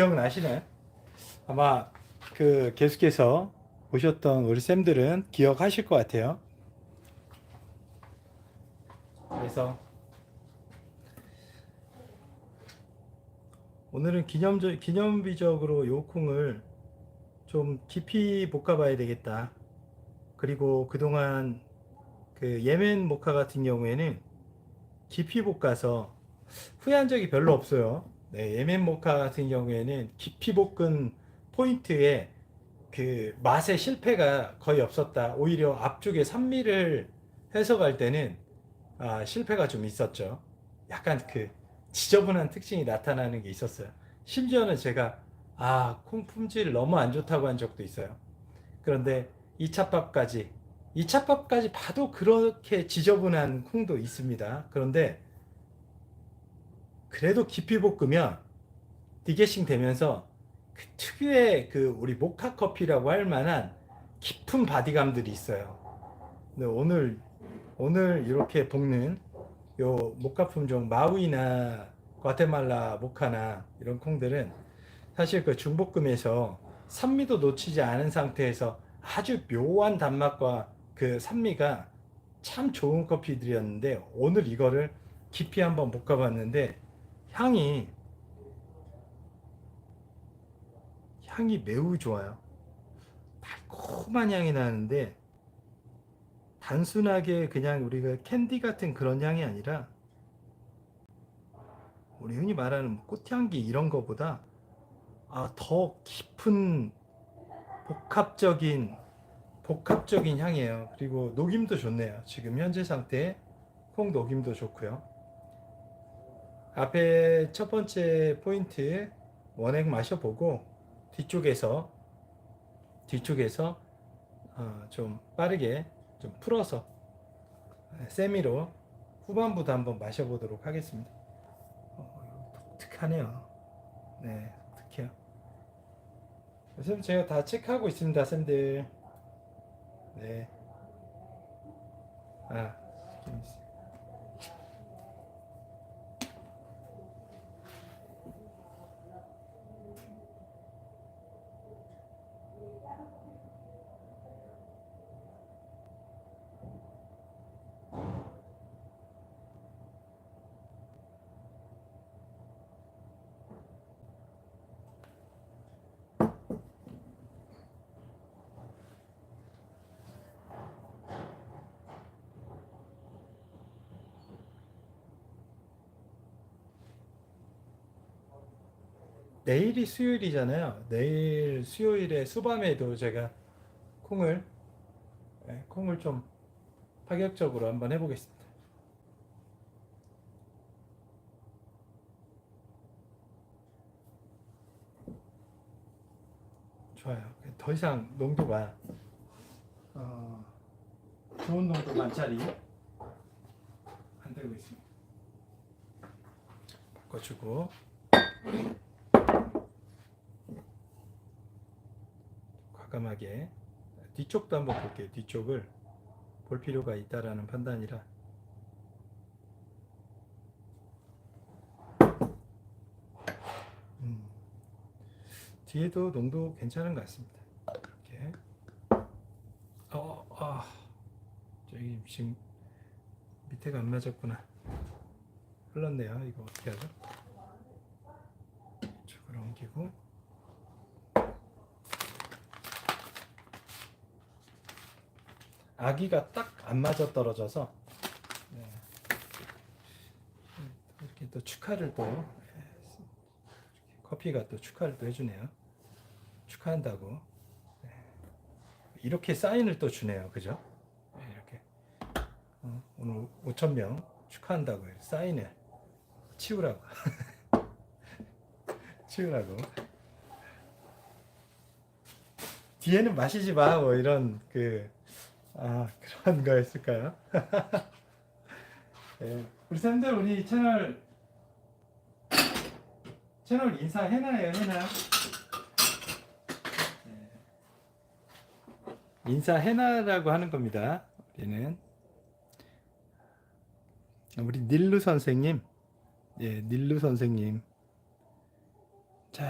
기억나시나요? 아마 그 계속해서 보셨던 우리 쌤들은 기억하실 것 같아요. 그래서 오늘은 기념적, 기념비적으로 요 콩을 좀 깊이 볶아봐야 되겠다. 그리고 그동안 그 예멘 모카 같은 경우에는 깊이 볶아서 후회한 적이 별로 없어요. 네, 예멘 모카 같은 경우에는 깊이 볶은 포인트에 그 맛의 실패가 거의 없었다. 오히려 앞쪽에 산미를 해석할 때는 아, 실패가 좀 있었죠. 약간 그 지저분한 특징이 나타나는 게 있었어요. 심지어는 제가 아, 콩 품질 너무 안 좋다고 한 적도 있어요. 그런데 2차밥까지 2차밥까지 봐도 그렇게 지저분한 콩도 있습니다. 그런데 그래도 깊이 볶으면 디게싱 되면서 그 특유의 그 우리 모카 커피라고 할 만한 깊은 바디감들이 있어요. 근데 오늘 오늘 이렇게 볶는 요 모카 품종 마우이나 과테말라 모카나 이런 콩들은 사실 그 중볶음에서 산미도 놓치지 않은 상태에서 아주 묘한 단맛과 그 산미가 참 좋은 커피들이었는데 오늘 이거를 깊이 한번 볶아봤는데 향이 향이 매우 좋아요. 달콤한 향이 나는데 단순하게 그냥 우리가 캔디 같은 그런 향이 아니라 우리 흔히 말하는 뭐 꽃향기 이런 거보다 아, 더 깊은 복합적인 복합적인 향이에요. 그리고 녹임도 좋네요. 지금 현재 상태 콩 녹임도 좋고요. 앞에 첫 번째 포인트 원액 마셔보고 뒤쪽에서 뒤쪽에서 어, 좀 빠르게 좀 풀어서 세미로 후반부도 한번 마셔보도록 하겠습니다. 어, 독특하네요. 네, 독특해요. 선생님 제가 다 체크하고 있습니다, 쌤들. 네. 아, 내일이 수요일이잖아요. 내일 수요일에 수밤에도 제가 콩을 네, 콩을 좀 파격적으로 한번 해보겠습니다. 좋아요. 더 이상 농도가 어, 좋은 농도 만짜리 안 되고 있습니다. 바꿔주고. 과감하게 뒤쪽도 한번 볼게요. 뒤쪽을 볼 필요가 있다라는 판단이라. 음, 뒤에도 농도 괜찮은 것 같습니다. 이렇게. 어, 아, 저기 지금 밑에가 안 맞았구나. 흘렀네요. 이거 어떻게 하죠? 이쪽으로 옮기고. 아기가 딱 안 맞아 떨어져서 네. 이렇게 또 축하를 또 네. 커피가 또 축하를 또 해주네요. 축하한다고 네. 이렇게 사인을 또 주네요, 그죠? 네, 이렇게 어, 오늘 5천 명 축하한다고. 사인을 치우라고 치우라고 뒤에는 마시지 마 뭐 이런 그 아, 그런 거였을까요? 네, 우리 쌤들 우리 채널 채널 인사 해놔요, 해놔. 네. 인사 해놔라고 하는 겁니다. 우리는 우리 닐루 선생님, 예, 닐루 선생님